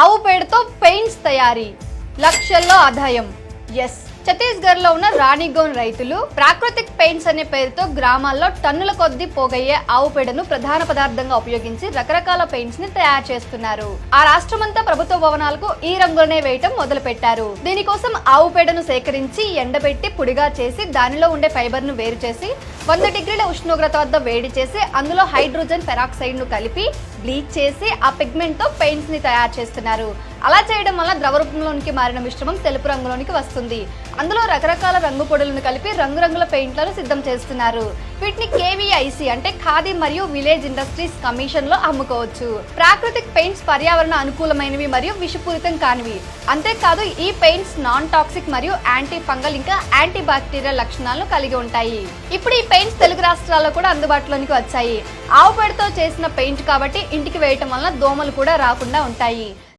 ఆవు పేడతో పెయింట్స్ తయారీ. లక్షల్లో ఆదాయం. ఎస్. ఛత్తీస్గఢ్లో ఉన్న రాణిగోన్ రైతులు ప్రాకృతిక్ పెయింట్స్ అనే పేరుతో గ్రామాల్లో టన్నుల కొద్దీ పోగయ్యే ఆవు పేడను ప్రధాన పదార్థంగా ఉపయోగించి రకరకాల పెయింట్స్ని తయారు చేస్తున్నారు. ఆ రాష్ట్రమంతా ప్రభుత్వ భవనాలకు ఈ రంగులనే వేయటం మొదలు పెట్టారు దీనికోసం ఆవు పేడను సేకరించి ఎండబెట్టి పొడిగా చేసి దానిలో ఉండే ఫైబర్ను వేరు చేసి వంద డిగ్రీల ఉష్ణోగ్రత వద్ద వేడి చేసి అందులో హైడ్రోజన్ పెరాక్సైడ్ను కలిపి బ్లీచ్ చేసి ఆ పిగ్మెంట్తో పెయింట్స్ని తయారు చేస్తున్నారు. అలా చేయడం వల్ల ద్రవ రూపంలోనికి మారిన మిశ్రమం తెలుపు రంగులోనికి వస్తుంది. అందులో రకరకాల రంగు పొడులను కలిపి రంగురంగుల పెయింట్లను సిద్ధం చేస్తున్నారు. వీటిని కేవీఐసి అంటే ఖాదీ మరియు విలేజ్ ఇండస్ట్రీస్ కమిషన్లో అమ్ముకోవచ్చు. ప్రాకృతిక్ పెయింట్స్ పర్యావరణ అనుకూలమైనవి మరియు విషపూరితం కానివి. అంతేకాదు ఈ పెయింట్స్ నాన్ టాక్సిక్ మరియు యాంటీ ఫంగల్ ఇంకా యాంటీ బాక్టీరియల్ లక్షణాలను కలిగి ఉంటాయి. ఇప్పుడు ఈ పెయింట్స్ తెలుగు రాష్ట్రాల్లో కూడా అందుబాటులోనికి వచ్చాయి. ఆవు పేడతో చేసిన పెయింట్ కాబట్టి ఇంటికి వేయటం వలన దోమలు కూడా రాకుండా ఉంటాయి.